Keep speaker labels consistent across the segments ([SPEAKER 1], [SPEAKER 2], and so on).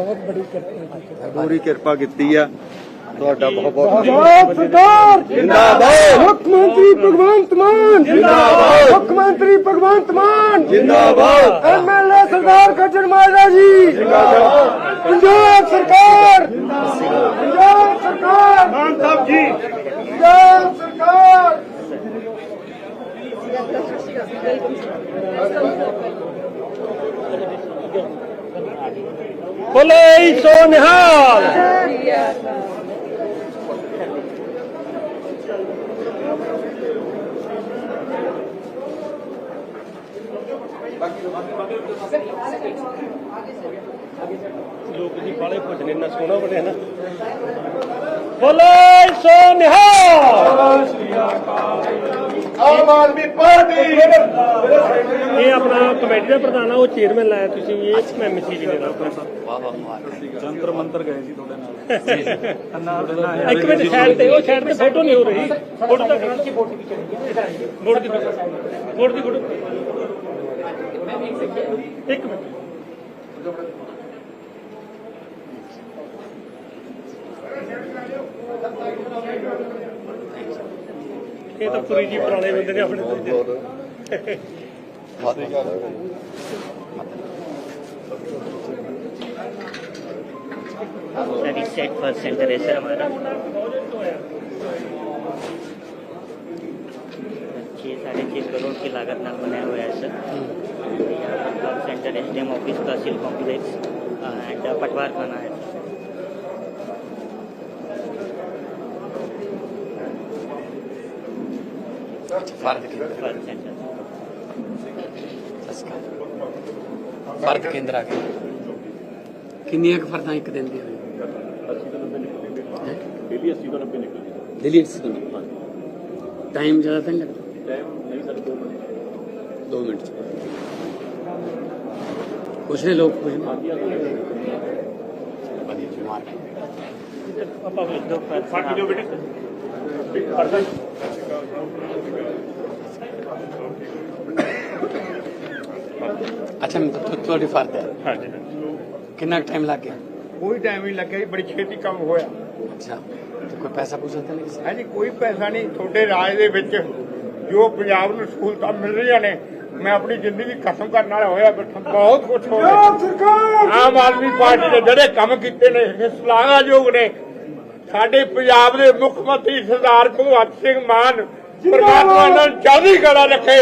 [SPEAKER 1] ਬਹੁਤ ਬੜੀ ਕਿਰਪਾ ਕੀਤੀ।
[SPEAKER 2] ਪੂਰੀ ਕਿਰਪਾ ਕੀਤੀ ਆ। ਤੁਹਾਡਾ ਬਹੁਤ ਬਹੁਤ
[SPEAKER 1] ਪੰਜਾਬ ਸਰਕਾਰ!
[SPEAKER 2] ਜਿੰਦਾਬਾਦ!
[SPEAKER 1] ਮੁੱਖ ਮੰਤਰੀ ਭਗਵੰਤ ਮਾਨ!
[SPEAKER 2] ਜਿੰਦਾਬਾਦ।
[SPEAKER 1] ਮੁੱਖ ਮੰਤਰੀ ਭਗਵੰਤ ਮਾਨ!
[SPEAKER 2] ਜਿੰਦਾਬਾਦ!
[SPEAKER 1] ਐਮਐਲਏ ਸਰਦਾਰ ਗੱਜਣ ਮਾਜਰਾ ਜੀ! ਪੰਜਾਬ ਸਰਕਾਰ! ਪੰਜਾਬ ਸਰਕਾਰ!
[SPEAKER 2] ਮਾਨ ਸਾਹਿਬ ਜੀ!
[SPEAKER 1] ਪੰਜਾਬ ਸਰਕਾਰ!
[SPEAKER 3] ਬੋਲੇ ਸੋ ਨਿਹਾਲ। ਲੋਕ ਜੀ ਬਾਲੇ ਭਜਨੇ ਨਾ ਸੋਹਣਾ ਬਣਿਆ ਨਾ। ਬੋਲੇ ਸੋ ਨਿਹਾਲ।
[SPEAKER 2] ਆਮ ਆਦਮੀ
[SPEAKER 3] ਇਹ ਆਪਣਾ ਕਮੇਟੀ ਦਾ ਪ੍ਰਧਾਨ ਆ ਉਹ ਚੇਅਰਮੈਨ ਲਾਇਆ ਤੁਸੀਂ ਇਹ ਮੈਂ ਮਿਸੀ ਜੀ ਨੇ ਲਾ
[SPEAKER 4] ਜੰਤਰ ਮੰਤਰ ਗਏ ਸੀ ਤੁਹਾਡੇ ਨਾਲ।
[SPEAKER 3] ਇੱਕ ਮਿੰਟ ਸਾਈਡ ਤੇ ਉਹ ਸਾਈਡ ਤੇ ਫੋਟੋ ਨਹੀਂ ਹੋ ਰਹੀ। ਫੋਟੋ ਤਾਂ ਕਰਾਂ ਕੀ ਫੋਟੋ ਫੋਟੋ ਦੀ ਫੋਟੋ ਦੀ ਫੋਟੋ ਇੱਕ ਮਿੰਟ। ਇਹ ਤਾਂ ਪੂਰੀ ਜੀ ਪੁਰਾਣੇ ਬੰਦੇ ਨੇ ਆਪਣੇ ਤੋਂ
[SPEAKER 5] सर इस सेट फर्स्ट सेंटर है सर हमारा छः साढ़े छः करोड़ की लागत नाल बनाया हुआ है sir first centre S D M office tehsil complex and पटवार खाना है
[SPEAKER 6] ਫਰਦ ਕੇਂਦਰ ਆ ਗਏ ਕਿੰਨੀਆਂ ਕੁ ਫਰਦਾਂ ਇੱਕ ਦਿਨ ਦੀ ਹੋਈ
[SPEAKER 4] ਡੇਲੀ 80
[SPEAKER 6] ਟਾਈਮ ਜ਼ਿਆਦਾ ਤਾਂ ਲੱਗਦਾ?
[SPEAKER 4] Time minute.
[SPEAKER 6] 2 ਕੁਛ ਨੇ ਲੋਕ ਕੁਛ
[SPEAKER 5] ਆਪਾਂ
[SPEAKER 4] ਵੇਖ ਦੋ ਫੜ
[SPEAKER 6] ਅੱਛਾ ਮੈਂ ਤੁ- ਤੁਹਾਡੀ ਫਰਦ ਹੈ।
[SPEAKER 3] ਹਾਂਜੀ
[SPEAKER 6] ਕਿੰਨਾ ਟਾਈਮ ਲੱਗ ਗਿਆ?
[SPEAKER 7] ਕੋਈ ਟਾਈਮ ਨਹੀਂ ਲੱਗਿਆ ਜੀ ਬੜੀ ਛੇਤੀ ਕੰਮ ਹੋਇਆ।
[SPEAKER 6] ਅੱਛਾ ਤੇ ਕੋਈ ਪੈਸਾ ਪੂਸਾ ਤਾਂ ਨਹੀਂ ਕਿਸੇ
[SPEAKER 7] ਹੈ ਜੀ ਕੋਈ ਪੈਸਾ ਨਹੀਂ। ਤੁਹਾਡੇ ਰਾਜ ਦੇ ਵਿੱਚ ਜੋ ਪੰਜਾਬ ਨੂੰ ਸਹੂਲਤਾਂ ਮਿਲ ਰਹੀਆਂ ਨੇ ਮੈਂ ਆਪਣੀ ਜ਼ਿੰਦਗੀ ਖਤਮ ਕਰਨ ਵਾਲਾ ਹੋਇਆ ਬੈਠਾ ਬਹੁਤ ਕੁਝ ਹੋ ਗਿਆ
[SPEAKER 1] ਪੰਜਾਬ ਸਰਕਾਰ!
[SPEAKER 7] ਆਮ ਆਦਮੀ ਪਾਰਟੀ ਦੇ ਜਿਹੜੇ ਕੰਮ ਕੀਤੇ ਨੇ ਇਹ ਸ਼ਲਾਘਾਯੋਗ ਨੇ। ਸਾਡੇ ਪੰਜਾਬ ਦੇ ਮੁੱਖ ਮੰਤਰੀ ਸਰਦਾਰ ਭਗਵੰਤ ਸਿੰਘ ਮਾਨ ਪਰਮਾਤਮਾ ਇਹਨਾਂ ਨੂੰ ਚੜ੍ਹਦੀ ਕਲਾ ਰੱਖੇ।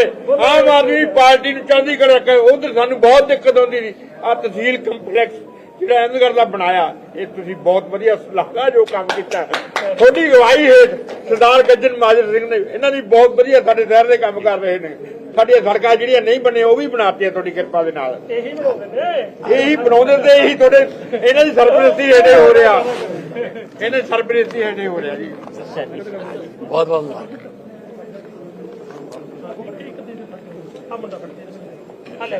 [SPEAKER 7] ਆਮ ਆਦਮੀ ਪਾਰਟੀ ਨੂੰ ਚੜ੍ਹਦੀ ਕਲਾ ਰੱਖੇ। ਉਧਰ ਸਾਨੂੰ ਬਹੁਤ ਦਿੱਕਤ ਆਉਂਦੀ ਸੀ। ਆ ਤਹਿਸੀਲ ਕੰਪਲੈਕਸ ਜਿਹੜਾ ਅਹਿਮਦਗੜ੍ਹ ਦਾ ਬਣਾਇਆ ਇਹ ਤੁਸੀਂ ਬਹੁਤ ਵਧੀਆ ਸ਼ਲਾਘਾਯੋਗ ਕੰਮ ਕੀਤਾ। ਤੁਹਾਡੀ ਅਗਵਾਈ ਹੇਠ ਸਰਦਾਰ ਗੱਜਨ ਮਾਜਰ ਸਿੰਘ ਨੇ ਇਹਨਾਂ ਦੀ ਬਹੁਤ ਵਧੀਆ ਸਾਡੇ ਸ਼ਹਿਰ ਦੇ ਕੰਮ ਕਰ ਰਹੇ ਨੇ। ਸਾਡੀਆਂ ਸੜਕਾਂ ਜਿਹੜੀਆਂ ਨਹੀਂ ਬਣੀਆਂ ਉਹ ਵੀ ਬਣਾਤੀਆਂ ਤੁਹਾਡੀ ਕਿਰਪਾ ਦੇ ਨਾਲ।
[SPEAKER 3] ਇਹੀ ਬਣਾਉਂਦੇ ਨੇ।
[SPEAKER 7] ਇਹੀ ਬਣਾਉਂਦੇ ਤੇ ਇਹੀ ਤੁਹਾਡੇ ਇਹਨਾਂ ਦੀ ਸਰਪ੍ਰਸਤੀ ਹੇਠੇ ਹੋ ਰਿਹਾ। ਇਹਨਾਂ ਦੀ ਸਰਪ੍ਰਸਤੀ ਹੇਠੇ ਹੋ ਰਿਹਾ ਜੀ।
[SPEAKER 6] ਬਹੁਤ ਬਹੁਤ
[SPEAKER 3] ਆ ਮੁੰਡਾ ਫੜ ਕੇ ਆ ਲੈ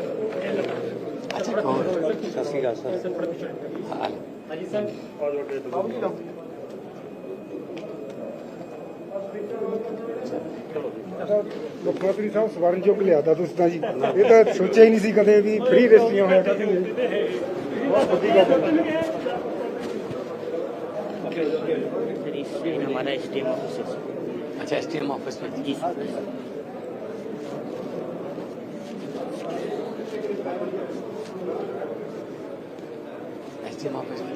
[SPEAKER 6] ਅੱਛਾ ਕੌਣ ਸਤਿ ਸ਼੍ਰੀ ਅਕਾਲ ਸਰ ਹਾਂ
[SPEAKER 1] ਮੁੱਖ ਮੰਤਰੀ ਸਾਹਿਬ ਸਵਰਨ ਚੁੱਕ ਲਿਆਦਾ ਤੁਸੀਂ ਤਾਂ ਜੀ ਇਹ ਤਾਂ ਸੋਚਿਆ ਹੀ ਨਹੀਂ ਸੀ ਕਦੇ ਵੀ ਫ੍ਰੀ ਰਜਿਸਟਰੀਆਂ ਹੋਇਆ ਕਰਦੀਆਂ ਬਹੁਤ ਵੱਡੀ ਗੱਲ ਹੈ
[SPEAKER 5] सर इस हमारा एस डी एम ऑफिस है सर।
[SPEAKER 6] अच्छा एस टी एम ऑफिस में
[SPEAKER 5] जी
[SPEAKER 6] 19.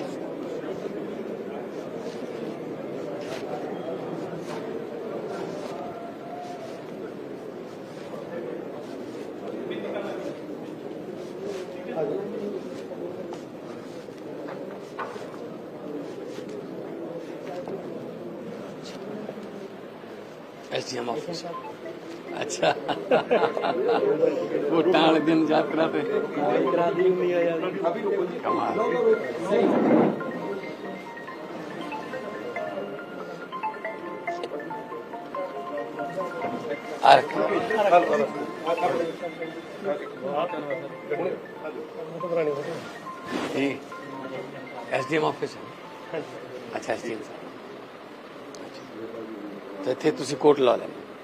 [SPEAKER 6] As ਅੱਛਾ। ਵੋਟਾਂ ਵਾਲੇ ਦਿਨ ਯਾਤਰਾ ਤੇ। ਯਾਤਰਾ ਦੀ ਹੁੰਦੀ ਆ ਅਭੀ ਰੁਕੋ ਜੀ ਕਮਾਲ ਆਰਕ ਜੀ ਐਸਡੀਐਮ ਆਫਿਸ ਅੱਛਾ ਐਸਡੀਐਮ ਸਾਹਿਬ ਤੇ ਇੱਥੇ ਤੁਸੀਂ ਕੋਟ ਲਾ ਲੈਣਾ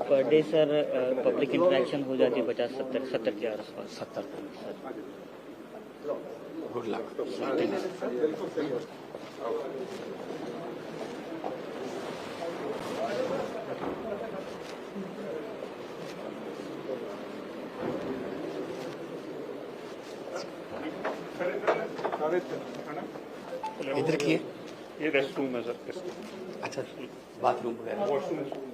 [SPEAKER 6] per day
[SPEAKER 5] sir public interaction हो जाती है पचास सत्तर सत्तर के आसपास।
[SPEAKER 6] सत्तर। Good luck. इधर की है
[SPEAKER 4] ये रेस्ट रूम है सर
[SPEAKER 6] अच्छा। बाथरूम वगैरह।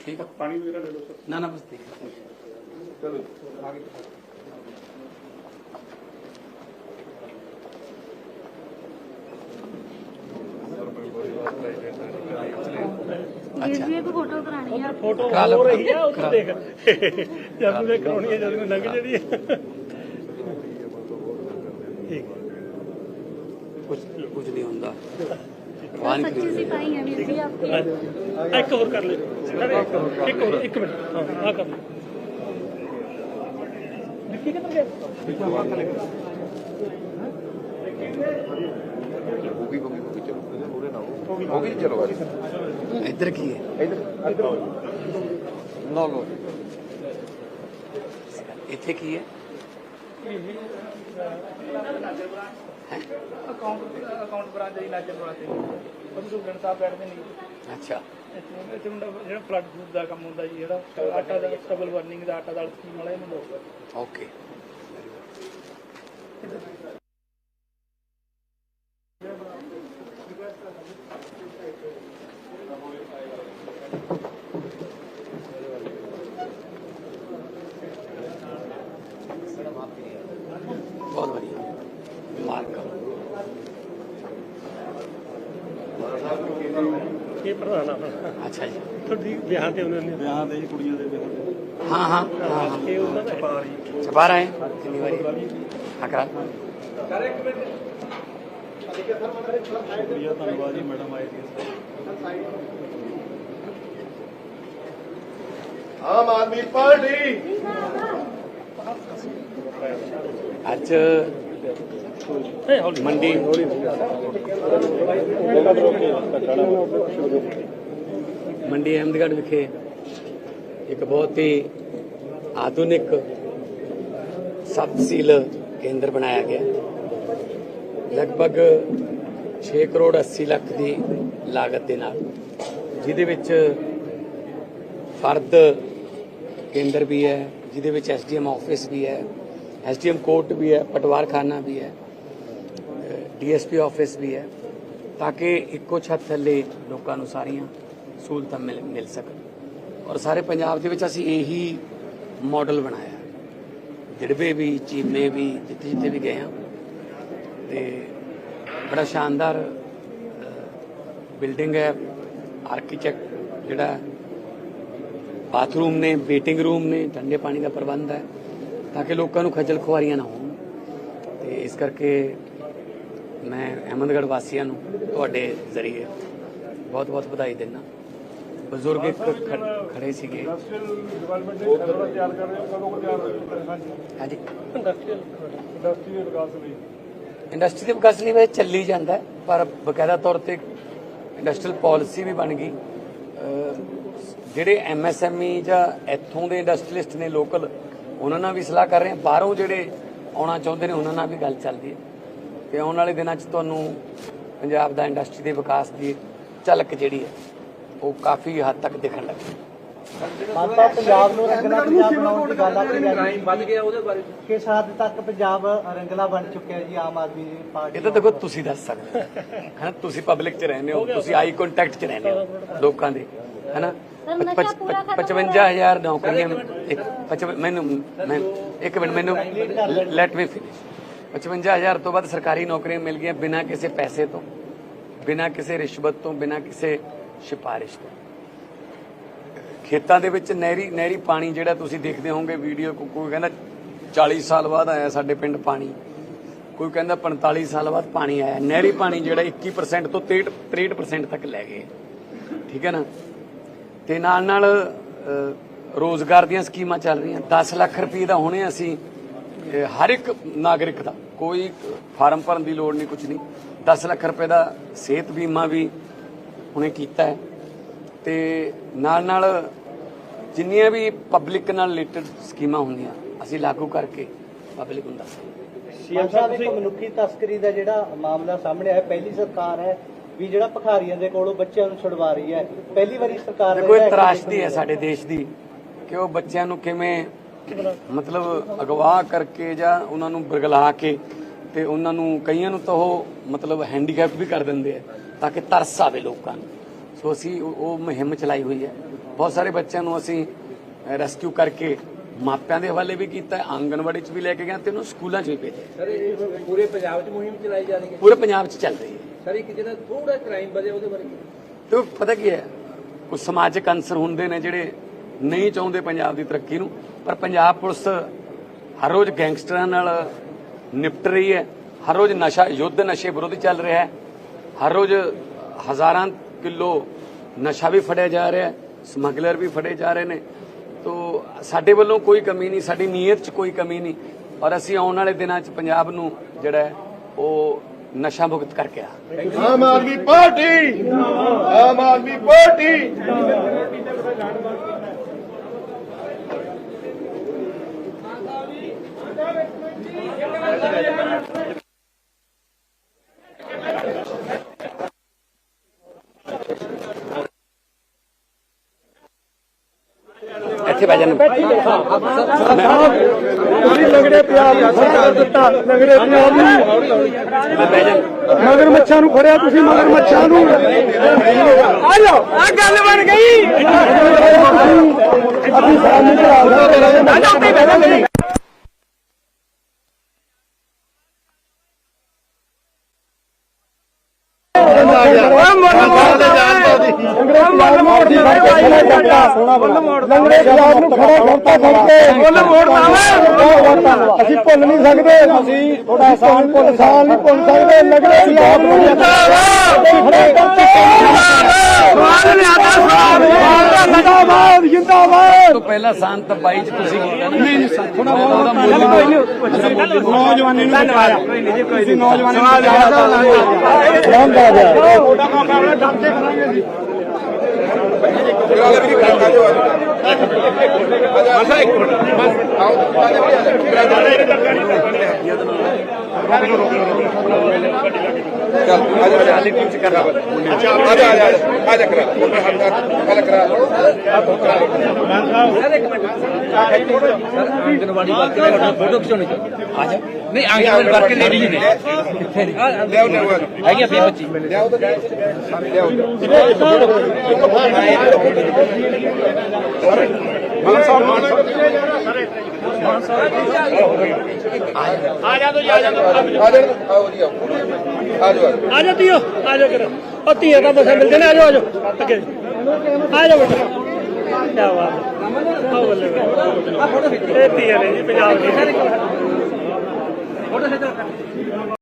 [SPEAKER 6] ਠੀਕ ਆ। ਪਾਣੀ
[SPEAKER 4] ਵਗੈਰਾ ਲੈ ਲਓ ਸਰ। ਨਾ
[SPEAKER 6] ਨਾ ਬਸ ਠੀਕ ਹੈ ਚਲੋ
[SPEAKER 8] ਆਗੇ ਵੀਡੀਓ ਕੋ ਫੋਟੋ ਕਰਾਣੀ ਆ।
[SPEAKER 3] ਫੋਟੋ ਹੋ ਰਹੀ
[SPEAKER 6] ਆ
[SPEAKER 3] ਉੱਥੇ ਦੇਖ। ਜਦ ਨੂੰ ਕਰਾਉਣੀ ਹੈ ਜਦ ਨੂੰ ਲੰਘ ਜਿਹੜੀ ਠੀਕ।
[SPEAKER 6] ਕੁਝ ਕੁਝ ਨਹੀਂ ਹੁੰਦਾ। पानी
[SPEAKER 8] ਸੱਚੀ
[SPEAKER 6] खरीद
[SPEAKER 8] ਸਿਪਾਹੀ ਹੈ ਵੀਰ ਜੀ ਆਪਕੀ
[SPEAKER 3] ਹੈ ਇੱਕ ਹੋਰ ਕਰ ਲੈ ਇੱਕ ਹੋਰ ਇੱਕ ਮਿੰਟ ਹਾਂ ਆ ਕਰ ਲੈ ਨਿੱਕੀ ਕਿੱਧਰ ਗਿਆ
[SPEAKER 6] इधर की है
[SPEAKER 2] ਲਓ ਲਓ
[SPEAKER 6] ਇੱਥੇ ਕੀ ਹੈ
[SPEAKER 3] ਅਕਾਊਂਟ ਅਕਾਊਂਟ ਬ੍ਰਾਂਚ ਦੀ ਨਾਜਰ ਬਰਾਤੇ ਬੰਦੂ ਗਣਤਾ ਬੈਠਦੇ ਨਹੀਂ
[SPEAKER 6] ਅੱਛਾ।
[SPEAKER 3] ਇੱਥੇ ਮੁੰਡਾ ਜਿਹੜਾ ਫਲੱਡ ਫੂਡ ਦਾ ਕੰਮ ਹੁੰਦਾ ਜੀ ਜਿਹੜਾ ਆਟਾ ਦਾ ਸਟੇਬਲ ਵਾਰਨਿੰਗ ਦਾ ਆਟਾ ਦਾ ਸਕੀਮ ਵਾਲਾ ਇਹਨੂੰ
[SPEAKER 6] ਓਕੇ ਬਹੁਤ ਵਧੀਆ ਮਾਰਕ
[SPEAKER 3] ਇਹ ਪ੍ਰਧਾਨ ਆ
[SPEAKER 6] ਅੱਛਾ ਜੀ।
[SPEAKER 3] ਤੁਹਾਡੀ ਵਿਆਹ ਤੇ ਉਹਨਾਂ ਨੇ
[SPEAKER 4] ਵਿਆਹ ਦੇ ਕੁੜੀਆਂ ਦੇ ਵਿਆਹ
[SPEAKER 6] ਹਾਂ ਹਾਂ। ਹਾਂ ਹਾਂ।
[SPEAKER 3] ਇਹ ਉਹਨਾਂ ਦਾ
[SPEAKER 6] ਛਪਾ ਰਹੇ ਹੈ? ਕਿੰਨੀ ਵਾਰੀ? ਹਾਂ ਕਰਾ।
[SPEAKER 4] ਕੁੜੀਆਂ ਧੰਨਵਾਦ ਜੀ ਮੈਡਮ ਆਈ ਸੀ
[SPEAKER 2] ਆਮ ਆਦਮੀ ਪਾਰਟੀ।
[SPEAKER 6] ਅੱਜ ਮੰਡੀ। ਮੰਡੀ ਅਹਿਮਦਗੜ੍ਹ ਵਿਖੇ ਇੱਕ ਬਹੁਤ ਹੀ ਆਧੁਨਿਕ ਸਬ ਕੇਂਦਰ ਬਣਾਇਆ ਗਿਆ। ਲਗਭਗ 6 ਕਰੋੜ 80 ਲੱਖ ਦੀ ਲਾਗਤ ਦੇ ਨਾਲ, ਜਿਹਦੇ ਵਿੱਚ ਫਰਦ ਕੇਂਦਰ ਵੀ ਹੈ, ਜਿਹਦੇ ਵਿੱਚ ਐਸਡੀਐਮ ਆਫਿਸ ਵੀ ਹੈ ਐਸਡੀਐਮ ਕੋਰਟ ਵੀ ਹੈ ਪਟਵਾਰ ਖਾਨਾ ਵੀ ਹੈ, ਡੀਐਸਪੀ ਆਫਿਸ ਵੀ ਹੈ, ਤਾਂ ਕਿ ਇੱਕੋ ਛੱਤ ਥੱਲੇ ਲੋਕਾਂ ਨੂੰ ਸਾਰੀਆਂ ਸਹੂਲਤਾਂ ਮਿਲ ਮਿਲ ਸਕਣ। ਔਰ ਸਾਰੇ ਪੰਜਾਬ ਦੇ ਵਿੱਚ ਅਸੀਂ ਇਹੀ ਮਾਡਲ ਬਣਾਇਆ। ਜਿਹੜੇ ਵੀ, ਚੀਮੇ ਵੀ, ਜਿੱਥੇ ਜਿੱਥੇ ਵੀ ਗਏ ਹਾਂ। ਤੇ ਬੜਾ ਸ਼ਾਨਦਾਰ ਬਿਲਡਿੰਗ ਹੈ ਆਰਕੀਟੈਕਟ ਜਿਹੜਾ ਬਾਥਰੂਮ ਨੇ ਵੇਟਿੰਗ ਰੂਮ ਨੇ, ਠੰਡੇ ਪਾਣੀ ਦਾ ਪ੍ਰਬੰਧ ਹੈ। ਤਾਂ ਕਿ ਲੋਕਾਂ ਨੂੰ ਖੱਜਲ ਖੁਆਰੀਆਂ ਨਾ ਹੋਣ। ਤੇ ਇਸ ਕਰਕੇ ਮੈਂ ਅਹਿਮਦਗੜ੍ਹ ਵਾਸੀਆਂ ਨੂੰ ਤੁਹਾਡੇ ਜ਼ਰੀਏ ਬਹੁਤ ਬਹੁਤ ਵਧਾਈ ਦਿੰਦਾ। ਬਜ਼ੁਰਗ ਇੱਕ ਖੜੇ ਸੀਗੇ।
[SPEAKER 4] ਡਿਵੈਲਪਮੈਂਟ ਦੇ ਥੋੜਾ ਤਿਆਰ ਕਰ ਰਹੇ ਹੋ ਕਦੋਂ ਕੋ ਤਿਆਰ ਹਾਂਜੀ।
[SPEAKER 6] ਹਾਂਜੀ।
[SPEAKER 3] ਇੰਡਸਟਰੀਅਲ
[SPEAKER 4] ਇੰਡਸਟਰੀ ਦੇ ਵਿਕਾਸ ਲਈ।
[SPEAKER 6] ਇੰਡਸਟਰੀ ਦੇ ਵਿਕਾਸ ਲਈ ਵੈਸੇ ਚੱਲੀ ਜਾਂਦਾ ਪਰ ਬਕਾਇਦਾ ਤੌਰ ਤੇ ਇੰਡਸਟਰੀਅਲ ਪਾਲਿਸੀ ਵੀ ਬਣ ਗਈ। ਜਿਹੜੇ ਐਮਐਸਐਮਈ ਜਾਂ ਇੱਥੋਂ ਦੇ ਇੰਡਸਟਰੀਲਿਸਟ ਨੇ ਲੋਕਲ ਉਹਨਾਂ ਨਾਲ ਵੀ ਸਲਾਹ ਕਰ ਰਹੇ ਹਾਂ। ਬਾਹਰੋਂ ਜਿਹੜੇ ਆਉਣਾ ਚਾਹੁੰਦੇ ਨੇ ਉਹਨਾਂ ਨਾਲ ਵੀ ਗੱਲ ਚੱਲਦੀ ਹੈ। ਤੇ ਆਉਣ ਵਾਲੇ ਦਿਨਾਂ 'ਚ ਤੁਹਾਨੂੰ ਪੰਜਾਬ ਦਾ ਇੰਡਸਟਰੀ ਦੇ ਵਿਕਾਸ ਦੀ ਝਲਕ ਜਿਹੜੀ ਹੈ ਉਹ ਕਾਫੀ ਹੱਦ ਤੱਕ ਦਿਖਣ ਲੱਗੀ।
[SPEAKER 9] ਮਾਤਾ ਪੰਜਾਬ ਨੂੰ ਰੰਗਲਾ ਪੰਜਾਬ ਬਣਾਉਣ ਦੀ ਗੱਲ ਆਖੀ ਕ੍ਰਾਈਮ ਵੱਧ ਗਿਆ ਉਹਦੇ ਬਾਰੇ। ਕਿਸ ਹੱਦ ਤੱਕ ਪੰਜਾਬ ਰੰਗਲਾ ਬਣ ਚੁੱਕਿਆ ਜੀ ਆਮ ਆਦਮੀ ਪਾਰਟੀ
[SPEAKER 6] ਇਹ ਤਾਂ ਦੇਖੋ ਤੁਸੀਂ ਦੱਸ ਸਕਦੇ ਹੋ। ਹੈਨਾ ਤੁਸੀਂ ਪਬਲਿਕ 'ਚ ਰਹਿੰਦੇ ਹੋ ਤੁਸੀਂ ਆਈ ਕੰਟੈਕਟ 'ਚ ਰਹਿੰਦੇ ਹੋ ਲੋਕਾਂ ਦੇ ਹੈਨਾ?
[SPEAKER 8] ਸਰ, ਨਸ਼ਾ ਪੂਰਾ ਖਤਮ
[SPEAKER 6] 55000 ਨੌਕਰੀਆਂ ਇੱਕ ਮੈਨੂੰ ਮੈਂ ਇੱਕ ਮਿੰਟ, ਮੈਨੂੰ ਲੈਟ ਮੀ ਫਿਨਿਸ਼ 55000 ਤੋਂ ਬਾਅਦ ਸਰਕਾਰੀ ਨੌਕਰੀਆਂ ਮਿਲ ਗਈਆਂ ਬਿਨਾਂ ਕਿਸੇ ਪੈਸੇ ਤੋਂ, ਬਿਨਾਂ ਕਿਸੇ ਰਿਸ਼ਵਤ ਤੋਂ, ਬਿਨਾਂ ਕਿਸੇ ਸਿਫਾਰਿਸ਼ ਤੋਂ। ਖੇਤਾਂ ਦੇ ਵਿੱਚ ਨਹਿਰੀ ਨਹਿਰੀ ਪਾਣੀ ਜਿਹੜਾ ਤੁਸੀਂ ਦੇਖਦੇ ਹੋਵੋਗੇ ਵੀਡੀਓ ਕੋਈ ਕਹਿੰਦਾ 40 ਸਾਲ ਬਾਅਦ ਆਇਆ ਸਾਡੇ ਪਿੰਡ ਪਾਣੀ, ਕੋਈ ਕਹਿੰਦਾ 45 ਸਾਲ ਬਾਅਦ ਪਾਣੀ ਆਇਆ। ਨਹਿਰੀ ਪਾਣੀ ਜਿਹੜਾ 21% ਤੋਂ 63% ਤੱਕ ਲੈ ਗਏ। ਠੀਕ ਹੈ ਨਾ? ਤੇ ਨਾਲ ਨਾਲ ਰੋਜ਼ਗਾਰ ਦੀਆਂ ਸਕੀਮਾਂ ਚੱਲ ਰਹੀਆਂ। 10 ਲੱਖ ਰੁਪਏ ਦਾ ਹੁਣੇ ਅਸੀਂ ਹਰ ਇੱਕ ਨਾਗਰਿਕ ਦਾ ਕੋਈ ਫਾਰਮ ਭਰਨ ਦੀ ਲੋੜ ਨਹੀਂ ਕੁਝ ਨਹੀਂ। 10 ਲੱਖ ਰੁਪਏ ਦਾ ਸਿਹਤ ਬੀਮਾ ਵੀ ਹੁਣੇ ਕੀਤਾ ਹੈ। ਤੇ ਨਾਲ ਨਾਲ ਜਿੰਨੀਆਂ ਵੀ ਪਬਲਿਕ ਨਾਲ ਰਿਲੇਟਡ ਸਕੀਮਾਂ ਹੁੰਦੀਆਂ ਅਸੀਂ ਲਾਗੂ ਕਰਕੇ ਪਬਲਿਕ ਨੂੰ ਦੱਸਾਂਗੇ।
[SPEAKER 9] ਸੀਐਮ ਸਾਹਿਬ ਇੱਕ ਮਨੁੱਖੀ ਤਸਕਰੀ ਦਾ ਜਿਹੜਾ ਮਾਮਲਾ ਸਾਹਮਣੇ ਆਇਆ ਪਹਿਲੀ ਸਰਕਾਰ ਹੈ ਵੀ ਜਿਹੜਾ ਭਖਾਰੀਆਂ ਦੇ ਕੋਲੋਂ ਬੱਚਿਆਂ ਨੂੰ ਛੁਡਵਾ ਰਹੀ ਹੈ। ਪਹਿਲੀ ਵਾਰੀ ਸਰਕਾਰ
[SPEAKER 6] ਦੇਖੋ ਇਹ
[SPEAKER 9] ਜਿਹੜਾ
[SPEAKER 6] ਤਰਾਸ਼ਦੀ ਹੈ ਸਾਡੇ ਦੇਸ਼ ਦੀ। ਕਿ ਉਹ ਬੱਚਿਆਂ ਨੂੰ ਕਿਵੇਂ ਮਤਲਬ ਅਗਵਾ ਕਰਕੇ ਜਾਂ ਉਹਨਾਂ ਨੂੰ ਬਰਗਲਾ ਕੇ ਤੇ ਉਹਨਾਂ ਨੂੰ ਕਈਆਂ ਨੂੰ ਤਾਂ ਉਹ ਮਤਲਬ ਹੈਂਡੀਕੈਪ ਵੀ ਕਰ ਦਿੰਦੇ ਆ ਤਾਂ ਕਿ ਤਰਸ ਆਵੇ ਲੋਕਾਂ ਨੂੰ। ਸੋ ਅਸੀਂ ਉਹ ਮੁਹਿੰਮ ਚਲਾਈ ਹੋਈ ਹੈ। ਬਹੁਤ ਸਾਰੇ ਬੱਚਿਆਂ ਨੂੰ ਅਸੀਂ ਰੈਸਕਿਊ ਕਰਕੇ ਮਾਪਿਆਂ ਦੇ ਹਵਾਲੇ ਵੀ ਕੀਤਾ ਹੈ ਆਂਗਣਵਾੜੀ 'ਚ ਵੀ ਲੈ ਕੇ ਗਏ ਤੇ ਉਹਨੂੰ ਸਕੂਲਾਂ 'ਚ ਵੀ ਭੇਜਿਆ।
[SPEAKER 10] ਸਰ ਇਹ ਪੂਰੇ ਪੰਜਾਬ 'ਚ ਮੁਹਿੰਮ ਚਲਾਈ ਜਾ ਰਹੀ ਹੈ?
[SPEAKER 6] ਪੂਰੇ ਪੰਜਾਬ 'ਚ ਚੱਲ ਰਹੀ ਹੈ।
[SPEAKER 10] ਸਰ ਇੱਕ ਜਿਹੜਾ ਥੋੜਾ ਕ੍ਰਾਈਮ ਵਧਿਆ ਉਹਦੇ ਬਾਰੇ?
[SPEAKER 6] ਤੇ ਪਤਾ ਕੀ ਹੈ ਕੁਝ ਸਮਾਜਿਕ ਅੰਸਰ ਹੁੰਦੇ ਨੇ ਜਿਹੜੇ ਨਹੀਂ ਚਾਹੁੰਦੇ ਪੰਜਾਬ ਦੀ ਤਰੱਕੀ ਨੂੰ, ਪਰ ਪੰਜਾਬ ਪੁਲਿਸ ਹਰ ਰੋਜ਼ ਗੈਂਗਸਟਰਾਂ ਨਾਲ ਨਿਪਟ ਰਹੀ ਹੈ, ਹਰ ਰੋਜ਼ ਨਸ਼ਾ, ਯੁੱਧ ਨਸ਼ੇ ਵਿਰੋਧੀ ਚੱਲ ਰਿਹਾ ਹੈ, ਹਰ ਰੋਜ਼ ਹਜ਼ਾਰਾਂ ਕਿਲੋ ਨਸ਼ਾ ਵੀ ਫੜਿਆ ਜਾ ਰਿਹਾ ਹੈ, ਸਮਗਲਰ ਵੀ ਫੜੇ ਜਾ ਰਹੇ ਨੇ। ਤੋ ਸਾਡੇ ਵੱਲੋਂ ਕੋਈ ਕਮੀ ਨਹੀਂ, ਸਾਡੀ ਨੀਅਤ 'ਚ ਕੋਈ ਕਮੀ ਨਹੀਂ, ਔਰ ਅਸੀਂ ਆਉਣ ਵਾਲੇ ਦਿਨਾਂ 'ਚ ਪੰਜਾਬ ਨੂੰ ਜਿਹੜਾ ਉਹ ਨਸ਼ਾ ਮੁਕਤ ਕਰਕੇ ਆ।
[SPEAKER 2] Aam Aadmi party, Aam Aadmi party.
[SPEAKER 6] ਇੱਥੇ ਬਹਿ ਜਾਣ।
[SPEAKER 1] ਲੰਗੜੇ ਦਿੱਤਾ ਲੰਗੜੇ ਨੂੰ। ਮਗਰ ਮੱਛਾਂ ਨੂੰ ਫੜਿਆ ਤੁਸੀਂ ਮਗਰ ਮੱਛਾਂ ਨੂੰ। ਆ ਆ ਗੱਲ ਬਣ ਗਈ। ਅਸੀਂ ਸਾਹਮਣੇ ਆ ਜਾਓ ਤੇ ਬਹਿ ਲੰਗੜੇ ਪੰਜਾਬ ਨੂੰ ਖੜਾ ਕਰਤਾ ਸਕਦੇ ਮੁੱਲ ਮੋੜਦਾ ਅਸੀਂ ਭੁੱਲ ਨਹੀਂ ਸਕਦੇ ਅਸੀਂ ਥੋੜਾ ਆਸਾਨ ਭੁੱਲ ਆਸਾਨ ਨਹੀਂ ਭੁੱਲ ਸਕਦੇ ਲੰਗੜੇ ਪੰਜਾਬ ਨੂੰ ਜਿੰਦਾਬਾਦ ਜਿੰਦਾਬਾਦ
[SPEAKER 6] ਤੋਂ ਪਹਿਲਾਂ ਸੰਤ 22 ਚ ਤੁਸੀਂ ਨਾ ਨਹੀਂ ਥੋੜਾ ਉਹਦਾ ਮੁੱਲ
[SPEAKER 1] ਨੌਜਵਾਨੀ ਨੂੰ ਧੰਨਵਾਦ ਕੋਈ ਨਹੀਂ ਜੀ ਕੋਈ ਨਹੀਂ ਨੌਜਵਾਨੀ ਨੂੰ ਧੰਨਵਾਦ ਤੁਹਾਡਾ ਮੁਕਾਬਲਾ ਡਰ ਕੇ ਕਰਾਂਗੇ ਅਸੀਂ
[SPEAKER 10] ਆਂਗਣਵਾੜੀ ਵਰਕਰ ਨੇ ਫੋਟੋ ਖਿਚਾਉਣੀ ਆ ਜਾ ਨਹੀਂ ਆਂਗਣਵਾੜੀ ਵਰਕਰ ਲੇਡੀਜ਼ ਨੇ ਕਿੱਥੇ ਨੇ ਹੈਗੀਆਂ 20 25
[SPEAKER 3] ਆ ਜਾ ਤੀਓ ਆ ਜਾ ਕਰ ਉਹ ਤੀਏ ਦਾ ਬਸ ਮਿਲ ਜਾਣਾ ਆ ਜਾਓ ਆ ਜਾਓ ਅੱਗੇ ਆ ਜਾਓ ਬੇਟਾ ਕੀ ਬਾਤ ਆ ਬੱਲੇ ਬੱਲੇ। ਇਹ ਤੀਏ ਨੇ ਜੀ ਪੰਜਾਬ ਦੀ